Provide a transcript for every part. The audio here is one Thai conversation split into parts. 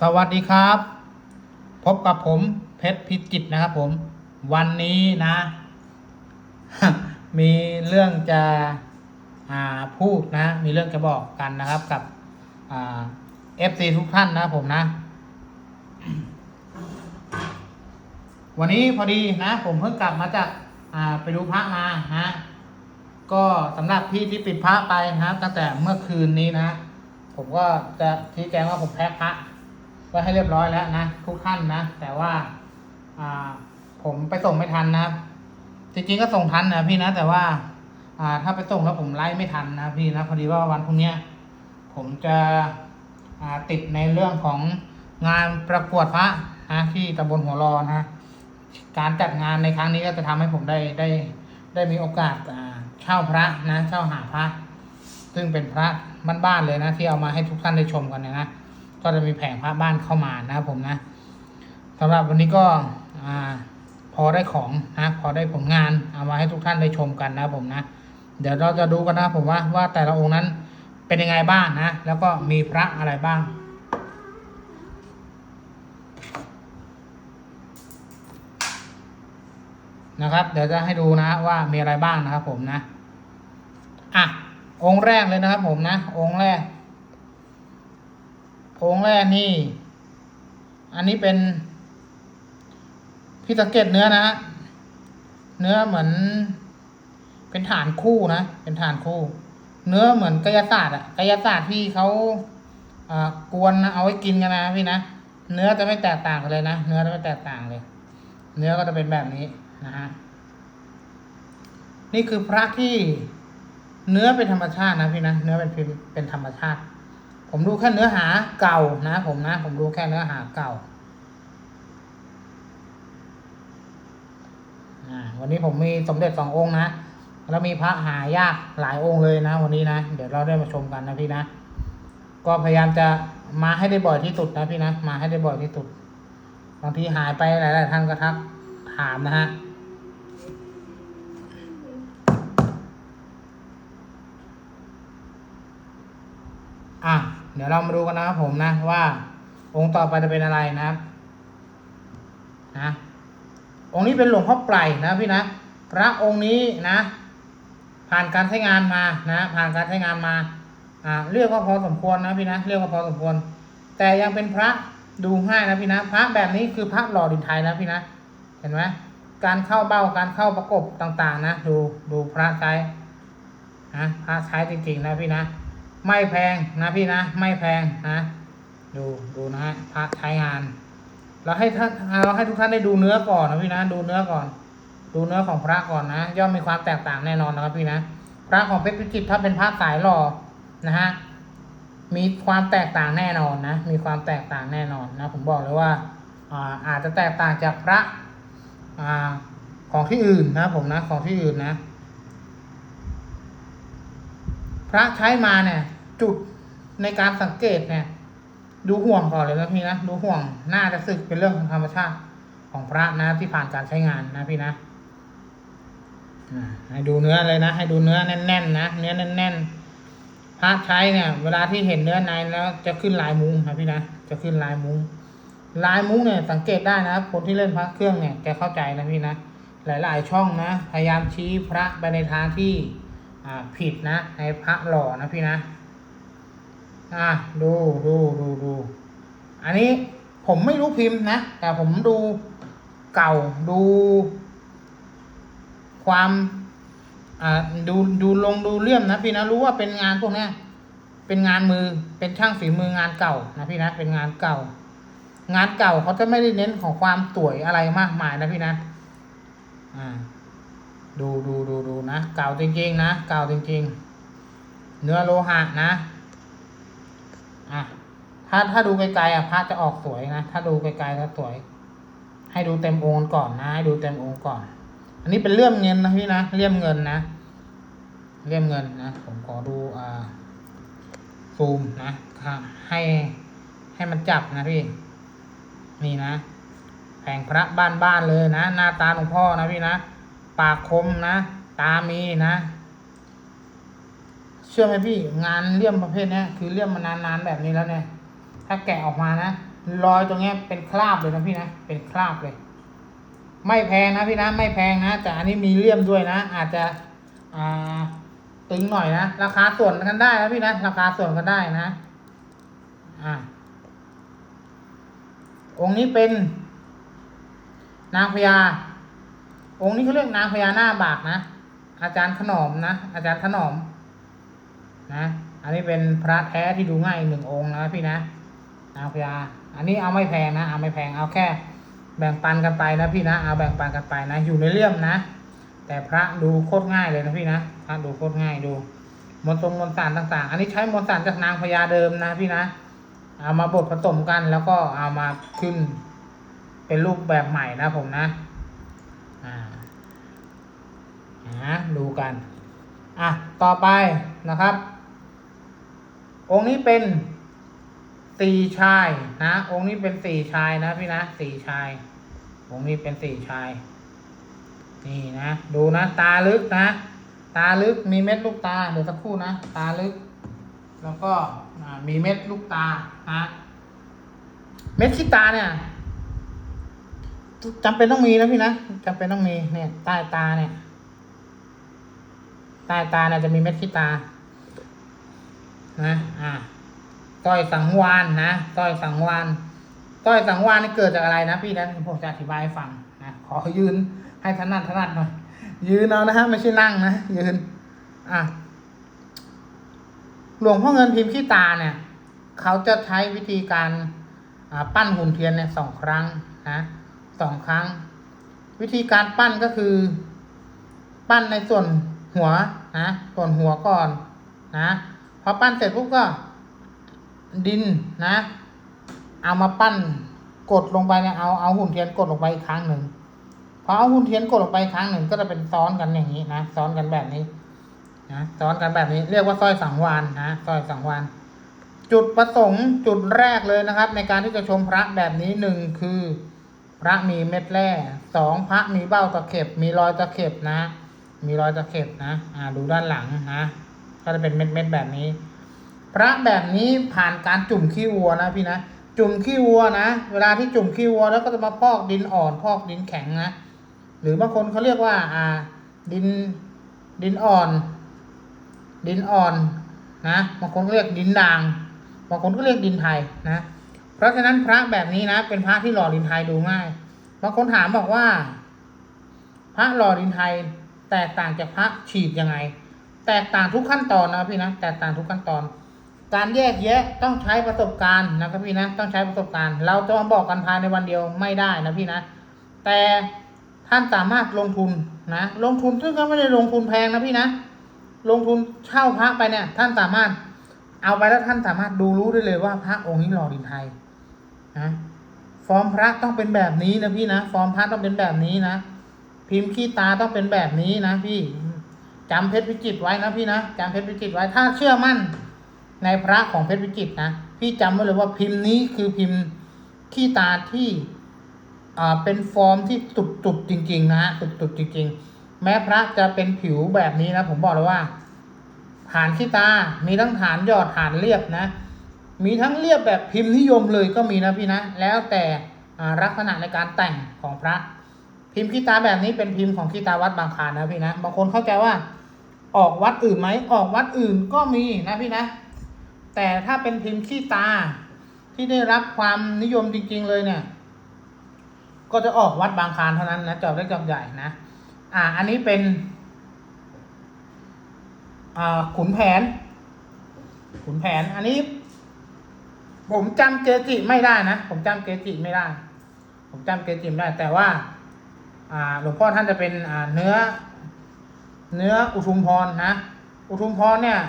สวัสดีครับ พบกับผมเพชรพิจิตนะครับผม วันนี้นะ มีเรื่องจะอ่าพูดนะ มีเรื่องจะบอกกันนะครับกับอ่าเอฟซีทุกท่านนะผมนะ วันนี้พอดีนะ ผมเพิ่งกลับมาจากอ่าไปดูพระมาฮะก็สำหรับพี่ที่ปิดพระไปนะครับตั้งแต่เมื่อคืนนี้นะ ผมก็จะชี้แจงว่าผมแพ้พระ ว้ให้เรียบร้อยแล้วนะทุกท่านนะ แต่ว่าอ่าผมไปส่งไม่ทันนะจริงๆก็ส่งทันนะพี่นะ แต่ว่า อ่าถ้าไปส่งแล้วผมไล่ไม่ทันนะพี่นะพอดีว่าวันพรุ่งนี้ผมจะอ่าติดในเรื่องของงานประกวดพระนะที่ตำบลหัวรอนะการจัดงานในครั้งนี้ก็จะทำให้ผมได้ได้ได้มีโอกาสอ่าเช่าพระนะเช่าหาพระ ซึ่งเป็นพระบ้านๆเลยนะ ที่เอามาให้ทุกท่านได้ชมกันนะ ก็จะมีแผงพระบ้านเข้ามานะครับผมนะสำหรับวันนี้ก็พอได้ของนะพอได้ผลงานเอามาให้ทุกท่านได้ชมกันนะครับผมนะ เดี๋ยวเราจะดูกันนะครับผมว่าว่าแต่ละองค์นั้นเป็นยังไงบ้างนะ แล้วก็มีพระอะไรบ้างนะครับ เดี๋ยวจะให้ดูนะว่ามีอะไรบ้างนะครับผมนะ อะ องค์แรกเลยนะครับผมนะ องค์แรก องแรกนี่ อันนี้เป็น พี่สังเกตเนื้อนะฮะเนื้อเหมือน เป็นฐานคู่นะ เป็นฐานคู่ เนื้อเหมือนกายศาสตร์อะกายศาสตร์ที่เขาอ่ากวนนะเอาไว้กินกันนะพี่นะ เนื้อจะไม่แตกต่างกันเลยนะ เนื้อจะไม่แตกต่างเลย เนื้อก็จะเป็นแบบนี้นะฮะ นี่คือพระที่เนื้อเป็นธรรมชาตินะพี่นะ เนื้อเป็นเป็นธรรมชาติ ผมดูแค่เนื้อหาเก่านะผมนะ ผมดูแค่เนื้อหาเก่าวันนี้ผมมีสมเด็จสององค์นะ แล้วมีพระหายากหลายองค์เลยนะ วันนี้นะ เดี๋ยวเราได้มาชมกันนะพี่นะ ก็พยายามจะมาให้ได้บ่อยที่สุดนะพี่นะ มาให้ได้บ่อยที่สุด บางทีหายไปหลายๆท่านก็ทักถามนะฮะอะ เดี๋ยวเรามาดูกันนะครับผมนะว่า องค์ต่อไปจะเป็นอะไรนะครับนะองค์นี้เป็นหลวงพ่อไพรนะพี่นะ พระองค์นี้นะ ผ่านการใช้งานมานะผ่านการใช้งานมาอ่าเรียกว่าพอสมควรนะพี่นะเรียกว่าพอสมควร แต่ยังเป็นพระดูง่ายนะพี่นะ พระแบบนี้คือพระหล่อดินไทยนะพี่นะ เห็นไหมการเข้าเบ้าการเข้าประกบต่างๆ นะ ดูดูพระใช้นะพระใช้จริงๆนะพี่นะ ไม่แพงนะพี่นะ ไม่แพงนะ ดูดูนะฮะพระใช้งาน เราให้ท่านเราให้ทุกท่านได้ดูเนื้อก่อนนะพี่นะ ดูเนื้อก่อน ดูเนื้อของพระก่อนนะ ย่อมมีความแตกต่างแน่นอนนะครับพี่นะ พระของเพชรพิจิตรถ้าเป็นพระสายหล่อนะฮะมีความแตกต่างแน่นอนนะ มีความแตกต่างแน่นอนนะผมบอกเลยว่าอาอาจจะแตกต่างจากพระอของที่อื่นนะผมนะของที่อื่นนะ พระใช้มาเนี่ย จุดในการสังเกตเนี่ย ดูห่วงก่อนเลยนะพี่นะดูห่วงน่าจะสึกเป็นเรื่องของธรรมชาติของพระนะที่ผ่านการใช้งานนะพี่นะให้ดูเนื้อเลยนะ ให้ดูเนื้อแน่นๆนะเนื้อแน่นๆพระใช้เนี่ย เวลาที่เห็นเนื้อในแล้วจะขึ้นลายมุ้งครับพี่นะจะขึ้นลายมุ้งลายมุ้งเนี่ยสังเกตได้นะครับคนที่เล่นพระเครื่องเนี่ยแกเข้าใจนะพี่นะหลาย ๆ ช่องนะ พยายามชี้พระไปในทางที่อ่าผิดนะในพระหล่อนะพี่นะ อะดูดูดูดู อันนี้ผมไม่รู้พิมพ์นะ แต่ผมดูเก่าดู ความอ่าดูดูลงดูเลื่อมนะพี่นะรู้ว่าเป็นงานพวกนี้เป็นงานมือเป็นช่างฝีมืองานเก่านะพี่นะเป็นงานเก่า งานเก่าเขาจะไม่ได้เน้นของความสวยอะไรมากมายนะพี่นะ อ่า ดูดูดูดูนะเก่าจริงๆนะเก่าจริง ๆ เนื้อโลหะนะ อะถ้าถ้าดูไกลๆอะพระจะออกสวยนะ ถ้าดูไกลๆแล้วสวย ให้ดูเต็มองค์ก่อนนะให้ดูเต็มองค์ก่อน อันนี้เป็นเลื่อมเงินนะพี่นะเลื่อมเงินนะเลื่อมเงินนะผมขอดูอ่าซูมนะค่ะให้ให้มันจับนะพี่ นี่นะแผงพระบ้านๆเลยนะ หน้าตาหลวงพ่อนะพี่นะ ปากคมนะ ตามีนะ ชื่อไหมพี่งานเลี่ยมประเภทนี้คือเลี่ยมมานานๆแบบนี้แล้วเนี่ย ถ้าแกะออกมานะรอยตรงนี้เป็นคราบเลยนะพี่นะเป็นคราบเลย ไม่แพงนะพี่นะไม่แพงนะแต่อันนี้มีเลี่ยมด้วยนะ อาจจะอ่าตึงหน่อยนะราคาส่วนกันได้นะพี่นะราคาส่วนกันได้นะอ่าองค์นี้เป็น นางพญาองค์นี้เขาเรียกนางพญาหน้าบากนะอาจารย์ขนมนะอาจารย์ถนม นะอันนี้เป็นพระแท้ที่ดูง่ายหนึ่งองค์นะพี่นะนางพญาอันนี้เอาไม่แพงนะเอาไม่แพงเอาแค่ แบ่งปันกันไปนะพี่นะเอาแบ่งปันกันไปนะ อยู่ในเลี่ยมนะ แต่พระดูโคตรง่ายเลยนะพี่นะพระดูโคตรง่ายดูมนตรงมนสารต่างๆ อันนี้ใช้มนต์สารจากนางพญาเดิมนะพี่นะ เอามาบดผสมกันแล้วก็เอามาขึ้น เป็นรูปแบบใหม่นะผมนะ อ่าอ่าดูกัน อะ ต่อไปนะครับ องค์นี้เป็นตีชายนะ องค์นี้เป็นสี่ชายนะพี่นะสี่ชาย องค์นี้เป็นสี่ชาย นี่นะ ดูนะ ตาลึกนะ ตาลึกมีเม็ดลูกตา เดี๋ยวสักครู่นะ ตาลึก แล้วก็มีเม็ดลูกตานะเม็ดขี้ตาเนี่ยจำเป็นต้องมีนะพี่นะจำเป็นต้องมีเนี่ย ใต้ตาเนี่ย ใต้ตาเนี่ยจะมีเม็ดขี้ตา นะอ่าต้อยสังวานนะต้อยสังวานต้อยสังวานนี่เกิดจากอะไรนะพี่นะผมจะอธิบายให้ฟังนะขอยืนให้ถนัดถนัดหน่อยยืนเอานะฮะไม่ใช่นั่งนะยืนอะหลวงพ่อเงินพิมพ์ขี้ตาเนี่ย เขาจะใช้วิธีการอ่าปั้นหุ่นเทียนเนี่ยสองครั้งนะสองครั้ง วิธีการปั้นก็คือ ปั้นในส่วนหัวนะส่วนหัวก่อนนะ พอปั้นเสร็จปุ๊บก็ ดินนะ เอามาปั้นกดลงไปเนี่ยเอาเอาหุ่นเทียนกดลงไปอีกครั้งหนึ่งพอเอาหุ่นเทียนกดลงไปอีกครั้งหนึ่งก็จะเป็นซ้อนกันอย่างนี้นะซ้อนกันแบบนี้นะซ้อนกันแบบนี้ เรียกว่าสร้อยสังวานนะสร้อยสังวานจุดประสงค์จุดแรกเลยนะครับ ในการที่จะชมพระแบบนี้หนึ่งคือพระมีเม็ดแร่สองพระมีเบ้าตะเข็บ มีรอยตะเข็บนะ มีรอยตะเข็บนะ อ่าดูด้านหลังนะ ก็จะเป็นเม็ดๆแบบนี้ พระแบบนี้ผ่านการจุ่มขี้วัวนะพี่นะจุ่มขี้วัวนะเวลาที่จุ่มขี้วัวแล้วก็จะมาพอกดินอ่อนพอกดินแข็งนะหรือบางคนเขาเรียกว่า อ่า ดินดินอ่อน ดินอ่อนนะบางคนก็เรียกดินด่างบางคนก็เรียกดินไทยนะเพราะฉะนั้นพระแบบนี้นะ เป็นพระที่หล่อดินไทยดูง่ายบางคนถามบอกว่า พระหล่อดินไทยแตกต่างจากพระฉีดยังไง แตกต่างทุกขั้นตอนนะพี่นะแตกต่างทุกขั้นตอน การแยกแยะต้องใช้ประสบการณ์นะครับพี่นะต้องใช้ประสบการณ์ เราจะมาบอกกันภายในวันเดียวไม่ได้นะพี่นะ แต่ท่านสามารถลงทุนนะลงทุนซึ่งก็ไม่ได้ลงทุนแพงนะพี่นะ ลงทุนเช่าพระไปเนี่ย ท่านสามารถเอาไปแล้วท่านสามารถดูรู้ได้เลยว่าพระองค์นี้หล่อดินไทยนะฟอร์มพระต้องเป็นแบบนี้นะพี่นะ ฟอร์มพระต้องเป็นแบบนี้นะ พิมพ์ขี้ตาต้องเป็นแบบนี้นะพี่ จำเพชรวิจิตรไว้นะพี่นะจำเพชรวิจิตรไว้ถ้าเชื่อมั่นในพระของเพชรวิจิตรนะพี่จำไว้เลยว่าพิมพ์นี้คือพิมพ์ขี้ตาที่อ่าเป็นฟอร์มที่ตุดตุดๆจริง ๆ นะฮะตุดตุดๆจริง ๆ แม้พระจะเป็นผิวแบบนี้นะผมบอกเลยว่า ฐานขี้ตา มีทั้งฐานยอดฐานเรียบนะ มีทั้งเรียบแบบพิมพ์นิยมเลยก็มีนะพี่นะ แล้วแต่อาลักษณะในการแต่งของพระ พิมพ์ขี้ตาแบบนี้เป็นพิมพ์ของขี้ตาวัดบางคานนะพี่นะบางคนเข้าใจว่า ออกวัดอื่นไหมออกวัดอื่นก็มีนะพี่นะ แต่ถ้าเป็นพิมพ์ขี้ตาที่ได้รับความนิยมจริง ๆ เลยเนี่ย ก็จะออกวัดบางคานเท่านั้นนะจอบเล็กจอบใหญ่นะ อ่า อันนี้เป็นอ่าขุนแผน ขุนแผนอันนี้ ผมจำเกจิไม่ได้นะผมจำเกจิไม่ได้ ผมจำเกจิไม่ได้แต่ว่า หลวงพ่อท่านจะเป็นเนื้อ เนื้ออุทุมพรนะ อุทุมพรเนี่ย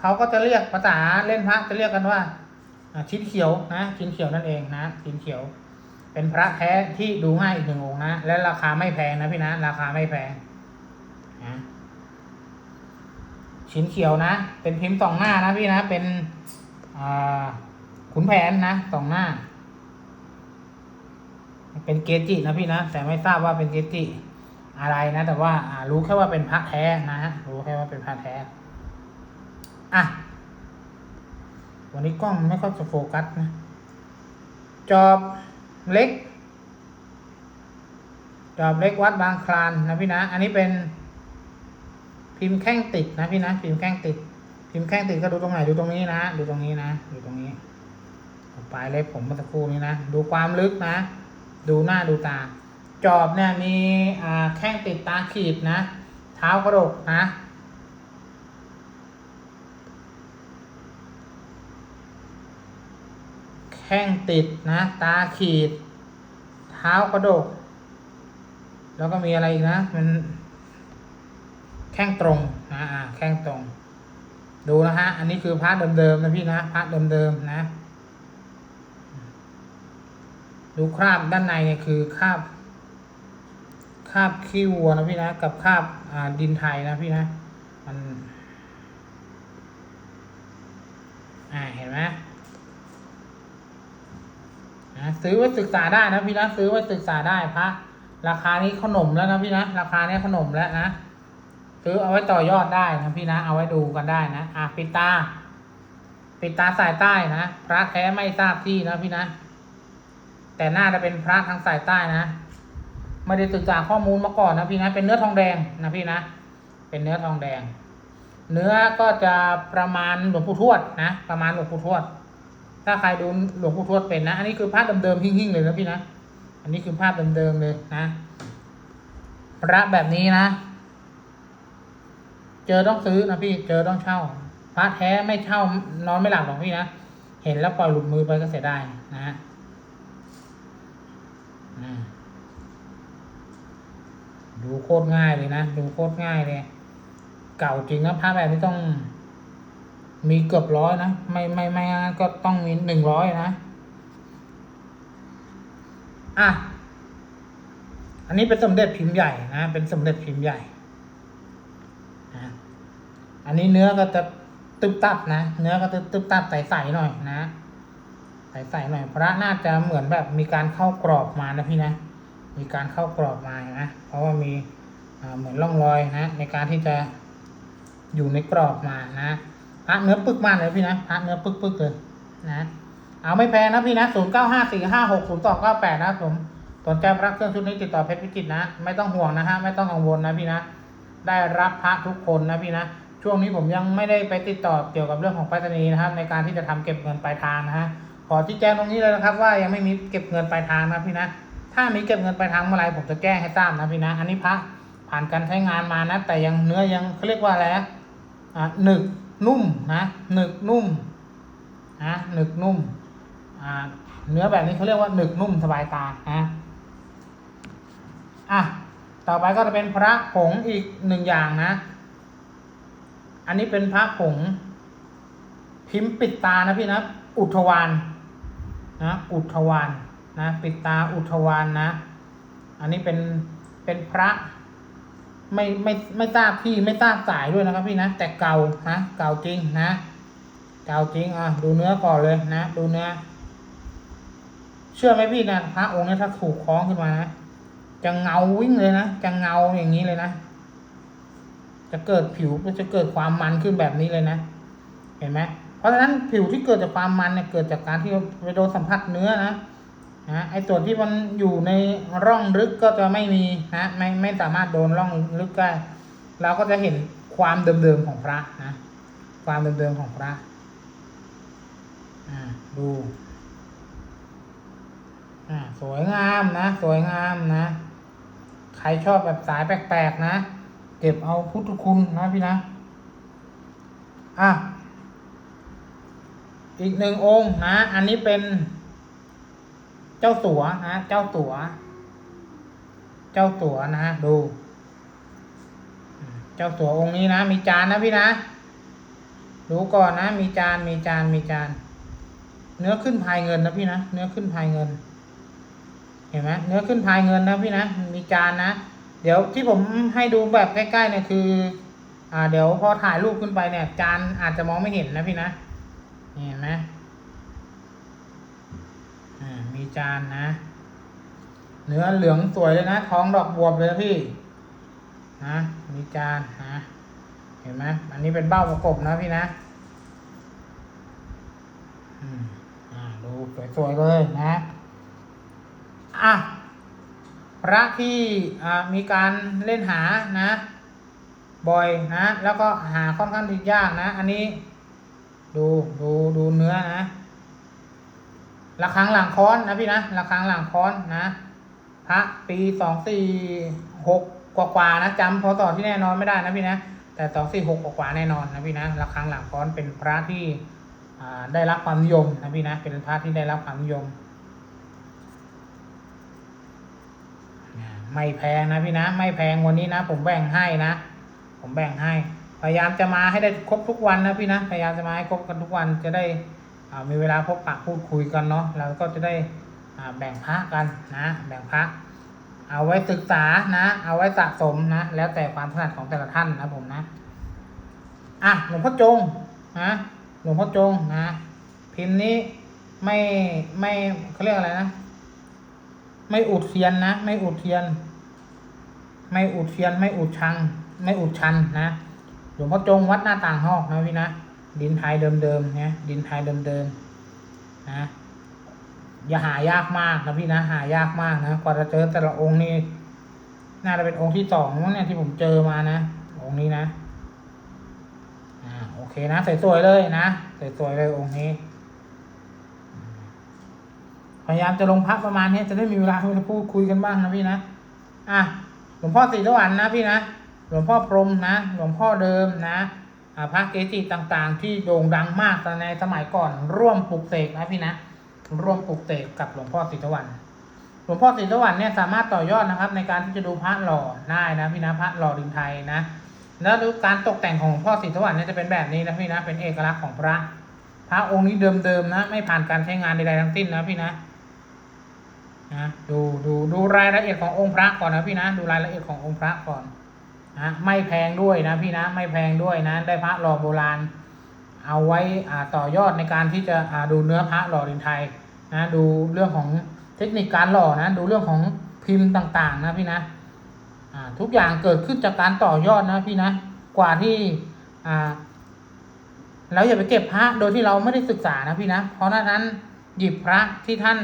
เขาก็จะเรียกภาษาเล่นพระจะเรียกกันว่าชิ้นเขียวนะ ชิ้นเขียวนั่นเองนะ ชิ้นเขียว เป็นพระแท้ที่ดูง่ายอีกหนึ่งองค์นะ และราคาไม่แพงนะพี่นะ ราคาไม่แพงนะชิ้นเขียวนะ เป็นพิมพ์สองหน้านะพี่นะ เป็นขุนแผนนะสองหน้า เป็นเกจินะพี่นะแต่ไม่ทราบว่าเป็นเกจิอะไรนะ แต่ว่าอ่ารู้แค่ว่าเป็นพระแท้นะฮะรู้แค่ว่าเป็นพระแท้อะวันนี้กล้องไม่ค่อยจะโฟกัสนะจอบเล็ก จอบเล็กวัดบางคลานนะพี่นะ อันนี้เป็นพิมพ์แข้งติดนะพี่นะพิมพ์แข้งติด พิมพ์แข้งติดก็ดูตรงไหนดูตรงนี้นะดูตรงนี้นะดูตรงนี้ปลายเล็บผมเมื่อสักครู่นี้นะดูความลึกนะ ดูหน้าดูตา จอบเนี่ยมีแข้งติดตาขีดนะ เท้ากระดกนะ แข้งติดนะ ตาขีด เท้ากระดก แล้วก็มีอะไรอีกนะ มัน แข้งตรงนะแข้งตรง ดูนะฮะ อันนี้คือพระเดิมๆนะพี่นะพระเดิมๆนะ ดูคราบด้านในเนี่ยคือคราบคราบขี้วัวนะพี่นะกับคราบอ่าดินไทยนะพี่นะ มันอ่าเห็นไหมนะซื้อไว้ศึกษาได้นะพี่นะซื้อไว้ศึกษาได้พระราคานี้ขนมแล้วนะพี่นะราคานี้ขนมแล้วนะซื้อเอาไว้ต่อยอดได้นะพี่นะเอาไว้ดูกันได้นะอะปิดตาปิดตาสายใต้นะพระแท้ไม่ทราบที่นะพี่นะ แต่น่าจะเป็นพระทางสายใต้นะไม่ได้ศึกษาข้อมูลมาก่อนนะพี่นะ เป็นเนื้อทองแดงนะพี่นะ เป็นเนื้อทองแดง เนื้อก็จะประมาณหลวงปู่ทวดนะ ประมาณหลวงปู่ทวด ถ้าใครดูหลวงปู่ทวดเป็นนะ อันนี้คือภาพเดิมๆหิ้งๆเลยนะพี่นะ อันนี้คือภาพเดิมๆเลยนะ พระแบบนี้นะ เจอต้องซื้อนะพี่ เจอต้องเช่า พระแท้ไม่เช่านอนไม่หลับหรอกพี่นะ เห็นแล้วปล่อยหลุดมือไปก็เสียดายนะฮะ ดูโคตรง่ายเลยนะ ดูโคตรง่ายเลย เก่าจริงนะพระแบบนี้ต้อง มีเกือบร้อยนะ ไม่ไม่ไม่งั้นก็ต้องมีหนึ่งร้อยนะ อะ อันนี้เป็นสมเด็จพิมพ์ใหญ่นะ เป็นสมเด็จพิมพ์ใหญ่นะอันนี้เนื้อก็จะตึบตับนะ เนื้อก็จะตึบตับใสๆหน่อยนะ ใสๆหน่อยพระน่าจะเหมือนแบบมีการเข้ากรอบมานะพี่นะ มีการเข้ากรอบมานะเพราะว่ามีเหมือนร่องรอยนะในการที่จะอยู่ในกรอบมานะพระเนื้อปึกมากเลยพี่นะพระเนื้อปึกปึกๆเลยนะเอาไม่แพงนะพี่นะศูนย์เก้าห้าสี่ห้าหกศูนย์สองเก้าแปดนะผมสนใจพระเครื่องชุดนี้ติดต่อเพชรพิจิตรนะ ไม่ต้องห่วงนะฮะไม่ต้องกังวลนะพี่นะ ได้รับพระทุกคนนะพี่นะช่วงนี้ผมยังไม่ได้ไปติดต่อเกี่ยวกับเรื่องของไปรษณีย์นะครับ ในการที่จะทำเก็บเงินปลายทางนะฮะ ขอที่แจ้งตรงนี้เลยนะครับ ว่ายังไม่มีเก็บเงินปลายทางนะพี่นะ ถ้ามีเก็บเงินปลายทางเมื่อไรผมจะแจ้ให้ทราบนะพี่นะ อันนี้พระผ่านการใช้งานมานะ แต่ยังเนื้อยังเขาเรียกว่าอะไรอะหนึกนุ่มนะหนึกนุ่มนะหนึกนุ่มอ่าเนื้อแบบนี้เขาเรียกว่าหนึกนุ่มสบายตานะอะต่อไปก็จะเป็นพระผงอีกหนึ่งอย่างนะ อันนี้เป็นพระผงพิมพ์ปิดตานะพี่นะ อุทวาน นะอุทวานนะปิดตาอุทวานนะ อันนี้เป็นเป็นพระไม่ไม่ไม่ทราบที่ไม่ทราบสายด้วยนะครับพี่นะแต่เก่านะเก่าจริงนะเก่าจริงอะดูเนื้อก่อนเลยนะดูเนื้อ เชื่อไหมพี่นะพระองค์นี้ถ้าถูกคล้องขึ้นมานะจะเงาวิ่งเลยนะจะเงาอย่างนี้เลยนะจะเกิดผิวจะเกิดความมันขึ้นแบบนี้เลยนะ เห็นไหม ราะฉะนั้นผิวที่เกิดจากความมันเนี่ยเกิดจากการที่ไปโดนสัมผัสเนื้อนะนะไอส่วนที่มันอยู่ในร่องลึกก็จะไม่มีนะไม่ไม่สามารถโดนร่องลึกได้เราก็จะเห็นความเดิมๆของพระนะความเดิมๆของพระอ่าดูอ่าสวยงามนะ สวยงามนะ ใครชอบแบบสายแปลกๆนะ เก็บเอาพุทธคุณนะพี่นะอะ อีกหนึ่งองค์นะ อันนี้เป็น เจ้าสัวนะ เจ้าสัว เจ้าสัวนะดู เจ้าสัวองค์นี้นะ มีจานนะพี่นะ ดูก่อนนะ มีจาน มีจาน มีจาน เนื้อขึ้นพายเงินนะพี่นะ เนื้อขึ้นพายเงิน เห็นไหมเนื้อขึ้นพายเงินนะพี่นะ มีจานนะ เดี๋ยวที่ผมให้ดูแบบใกล้ๆเนี่ยคือ อ่า เดี๋ยวพอถ่ายรูปขึ้นไปเนี่ย จานอาจจะมองไม่เห็นนะพี่นะ เห็นไหมอ่ามีจานนะ เนื้อเหลืองสวยเลยนะ ท้องดอกบวบเลยนะพี่ นะ มีจานนะเห็นไหมอันนี้เป็นเบ้าประกบนะพี่นะอืมอ่าดูสวยๆเลยนะอะพระที่อ่ามีการเล่นหานะ บ่อยนะ แล้วก็หาค่อนข้างที่ยากนะ อันนี้ ดูดูดูเนื้อนะระฆังหลังค้อนนะพี่นะระฆังหลังค้อนนะพระปีสองสี่หกกว่าๆนะจำพศที่แน่นอนไม่ได้นะพี่นะแต่สองสี่หกกว่าๆแน่นอนนะพี่นะระฆังหลังค้อนเป็นพระที่ได้รับความนิยมนะพี่นะเป็นพระที่ได้รับความนิยม ไม่แพงนะพี่นะ ไม่แพงวันนี้นะ ผมแบ่งให้นะ ผมแบ่งให้ พยายามจะมาให้ได้ครบทุกวันนะพี่นะ พยายามจะมาให้ครบกันทุกวันจะได้มีเวลาพบปะพูดคุยกันเนาะแล้วก็จะได้แบ่งพระกันนะ แบ่งพระเอาไว้ศึกษานะ เอาไว้สะสมนะ แล้วแต่ความถนัดของแต่ละท่านนะผมนะอะหลวงพ่อจงนะหลวงพ่อจงนะพิมพ์นี้ไม่ไม่เขาเรียกอะไรนะ ไม่อุดเทียนนะ ไม่อุดเทียน ไม่อุดเทียน ไม่อุดชัง ไม่อุดชันนะ หลวงพ่อจงวัดหน้าต่างหอกนะพี่นะ ดินไทยเดิมๆเนี่ยดินไทยเดิมๆนะอย่าหายากมากนะพี่นะหายากมากนะกว่าจะเจอแต่ละองค์นี่น่าจะเป็นองค์ที่สองมั้งเนี่ยที่ผมเจอมานะองค์นี้นะอ่าโอเคนะสวยๆเลยนะสวยๆเลยองค์นี้พยายามจะลงพักประมาณนี้จะได้มีเวลาพูดคุยกันบ้างนะพี่นะ อะหลวงพ่อศรีสวรรค์นะพี่นะ หลวงพ่อพรหมนะ หลวงพ่อเดิมนะพระเกจิต่างๆ ที่โด่งดังมากในสมัยก่อนร่วมปลุกเสกนะพี่นะ ร่วมปลุกเสกกับหลวงพ่อศรีสวรรค์หลวงพ่อศรีสวรรค์เนี่ยสามารถต่อยอดนะครับ ในการที่จะดูพระหล่อได้นะพี่นะพระหล่อดินไทยนะ แล้วดูการตกแต่งของหลวงพ่อศรีสวรรค์เนี่ยจะเป็นแบบนี้นะพี่นะเป็นเอกลักษณ์ของพระ พระองค์นี้เดิมๆนะ ไม่ผ่านการใช้งานใดๆทั้งสิ้นนะพี่นะนะดูดูดูรายละเอียดขององค์พระก่อนนะพี่นะ ดูรายละเอียดขององค์พระก่อน นะไม่แพงด้วยนะพี่นะไม่แพงด้วยนะได้พระหล่อโบราณ เอาไว้อ่าต่อยอดในการที่จะอ่าดูเนื้อพระหล่อดินไทยนะดูเรื่องของเทคนิคการหล่อนะดูเรื่องของพิมพ์ต่างๆ นะพี่นะอ่าทุกอย่างเกิดขึ้นจากการต่อยอดนะพี่นะกว่าที่อ่าเราอย่าไปเก็บพระโดยที่เราไม่ได้ศึกษานะพี่นะ เพราะนั้นหยิบพระที่ท่าน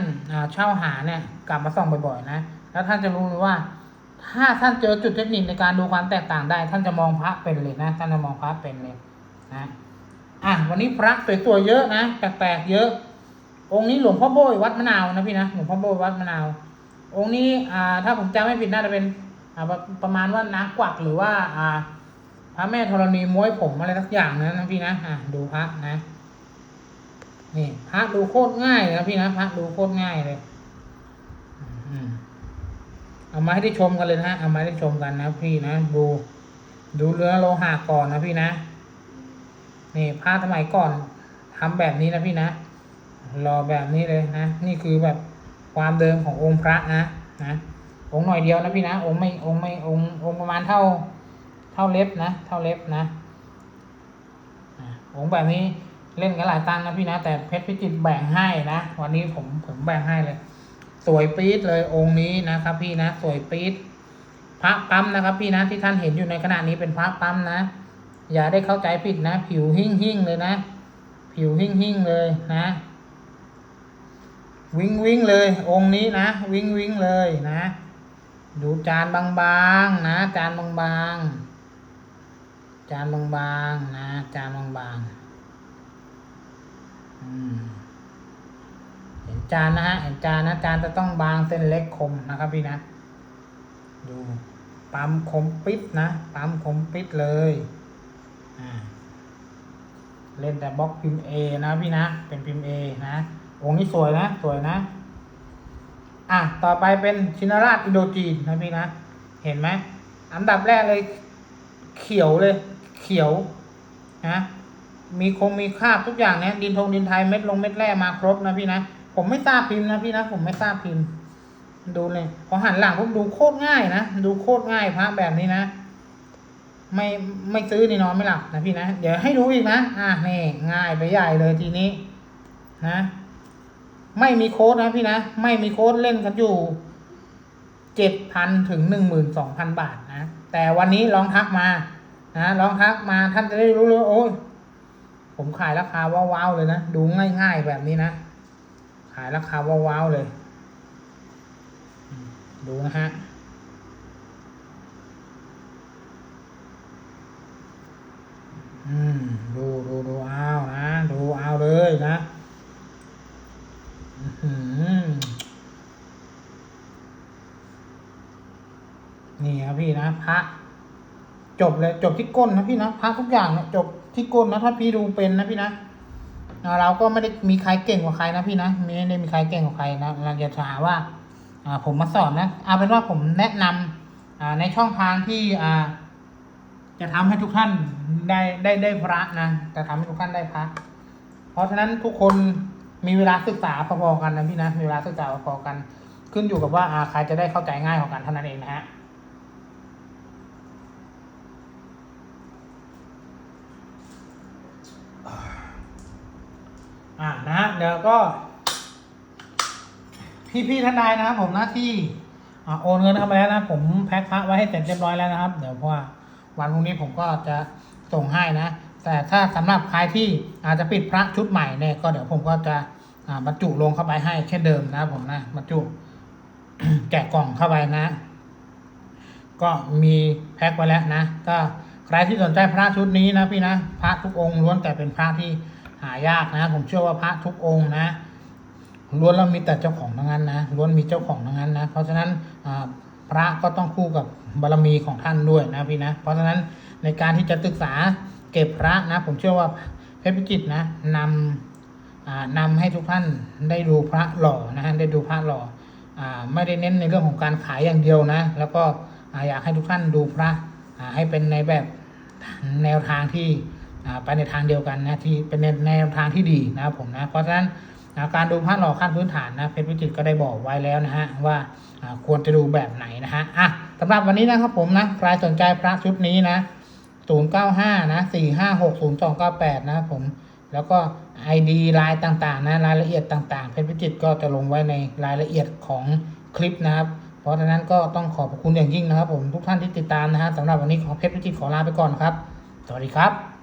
เช่าหาเนี่ยกลับมาส่องบ่อยๆนะ แล้วท่านจะรู้เลยว่า ถ้าท่านเจอจุดเทคนิคในการดูความแตกต่างได้ ท่านจะมองพระเป็นเลยนะ ท่านจะมองพระเป็นเลยนะอะวันนี้พระสวยๆเยอะนะแปลกๆเยอะ องค์นี้หลวงพ่อโบยวัดมะนาวนะพี่นะหลวงพ่อโบยวัดมะนาว องค์นี้อ่าถ้าผมจำไม่ผิดน่าจะเป็นอ่าประประมาณว่านางกวักหรือว่าอ่าพระแม่ธรณีม้วยผมอะไรสักอย่างนะนะพี่นะอะดูพระนะนี่พระดูโคตรง่ายเลยนะพี่นะพระดูโคตรง่ายเลย อืม เอามาให้ได้ชมกันเลยนะเอามาให้ได้ชมกันนะพี่นะดู ดูเนื้อโลหะก่อนนะพี่นะนี่ผ้าสมัยก่อนทำแบบนี้นะพี่นะรอแบบนี้เลยนะ นี่คือแบบความเดิมขององค์พระนะนะองค์หน่อยเดียวนะพี่นะ องค์ไม่องค์ไม่องค์องค์ประมาณเท่า เท่าเล็บนะ เท่าเล็บนะองค์แบบนี้เล่นกันหลายตังนะพี่นะ แต่เพชรพิจิตรแบ่งให้นะ วันนี้ผมผมแบ่งให้เลย สวยปี๊ดเลยองค์นี้นะครับพี่นะสวยปี๊ดพระปั๊มนะครับ พี่นะที่ท่านเห็นอยู่ในขณะนี้เป็นพระปั๊มนะ อย่าได้เข้าใจผิดนะ ผิวหิ่งหิ่งเลยนะ ผิวหิ่งหิ่งเลยนะ วิ่งวิ่งเลย องค์นี้นะ วิ่งวิ่งเลยนะดูจานบางๆนะ จานบางๆจานบางๆนะ จานบางๆอืม เห็นจานนะฮะเห็นจานนะจานจะต้องบางเส้นเล็กคมนะครับพี่นะดูปั๊มคมปิดนะปั๊มคมปิดเลยอ่าเล่นแต่บล็อกพิมพ์ A นะพี่นะ เป็นพิมพ์ A นะองค์นี้สวยนะ สวยนะ อะ ต่อไปเป็นชินราชอินโดจีนนะพี่นะ เห็นไหม อันดับแรกเลย เขียวเลย เขียวนะ มีคงมีคราบทุกอย่างเนี่ยดินทงดินไทยเม็ดลงเม็ดแร่มาครบนะพี่นะ ผมไม่ทราบพิมพ์นะพี่นะผมไม่ทราบพิมพ์ ดูเลยพอหันหลังผมดูโคตรง่ายนะดูโคตรง่ายพระแบบนี้นะไม่ไม่ซื้อนี่นอนไม่หลับนะพี่นะเดี๋ยวให้ดูอีกนะอะนี่ง่ายไปใหญ่เลยทีนี้นะไม่มีโค้ดนะพี่นะ ไม่มีโค้ดเล่นกันอยู่เจ็ดพันถึงหนึ่งหมื่นสองพันบาทนะ แต่วันนี้ลองทักมานะลองทักมาท่านจะได้รู้เลยโอ้ยผมขายราคาว้าวๆเลยนะ ดูง่ายๆแบบนี้นะ ขายราคาว้าวๆเลย ดูนะฮะอืมดูดูดูเอานะ ดูเอาเลยนะอื้อหือนี่ครับพี่นะพระจบเลยจบที่ก้นนะพี่นะพระทุกอย่างเนี่ยจบที่ก้นนะถ้าพี่ดูเป็นนะพี่นะ เราก็ไม่ได้มีใครเก่งกว่าใครนะพี่นะไม่ได้มีใครเก่งกว่าใครนะเราจะหาว่าผมมาสอนนะเอาเป็นว่าผมแนะนำอ่าในช่องทางที่อ่าจะทำให้ทุกท่านได้ได้ได้พระนะจะทำให้ทุกท่านได้พระ เพราะฉะนั้นทุกคนมีเวลาศึกษาพอๆกันนะพี่นะมีเวลาศึกษาพอๆกัน ขึ้นอยู่กับว่าใครจะได้เข้าใจง่ายกว่ากันเท่านั้นเองนะฮะ อ่านะเดี๋ยวก็ พี่ๆท่านใดนะครับผมหน้าที่อ่าโอนเงินเข้ามาแล้วนะผมแพ็คพระไว้ให้เสร็จเรียบร้อยแล้วนะครับ เดี๋ยวเพราะว่าวันพรุ่งนี้ผมก็จะส่งให้นะ แต่ถ้าสำหรับใครที่อาจจะปิดพระชุดใหม่เนี่ยก็เดี๋ยวผมก็จะอ่าบรรจุลงเข้าไปให้เช่นเดิมนะครับผมนะบรรจุแกะกล่องเข้าไปนะ ก็มีแพ็คไว้แล้วนะ ก็ใครที่สนใจพระชุดนี้นะพี่นะพระทุกองค์ล้วนแต่เป็นพระที่ายากนะ ผมเชื่อว่าพระทุกองค์นะล้วนแล้วมีแต่เจ้าของทั้งนั้นนะล้วนมีเจ้าของทั้งนั้นนะ เพราะฉะนั้นพระก็ต้องคู่กับบารมีของท่านด้วยนะพี่นะ เพราะฉะนั้นในการที่จะศึกษาเก็บพระนะ ผมเชื่อว่าเพชรพิจิตรนะนำนำให้ทุกท่านได้ดูพระหล่อนะฮะได้ดูพระหล่ออไม่ได้เน้นในเรื่องของการขายอย่างเดียวนะ แล้วก็อ่าอยากให้ทุกท่านดูพระให้เป็นในแบบแนวทางที่ ไปในทางเดียวกันนะที่เป็นในแนวทางที่ดีนะครับผมนะเพราะฉะนั้นการดูพระหล่อขั้นพื้นฐานนะเพชรวิจิตรก็ได้บอกไว้แล้วนะฮะว่าควรจะดูแบบไหนนะฮะอะสำหรับวันนี้นะครับผมนะใครสนใจพระชุดนี้นะ095นะ456 0298นะผมแล้วก็ ID ไลน์ต่างๆนะรายละเอียดต่างๆ เพชรวิจิตรก็จะลงไว้ในรายละเอียดของคลิปนะครับ เพราะฉะนั้นก็ต้องขอบคุณอย่างยิ่งนะครับผมทุกท่านที่ติดตามนะฮะสำหรับวันนี้ขอเพชรวิจิตรขอลาไปก่อนครับ สวัสดีครับ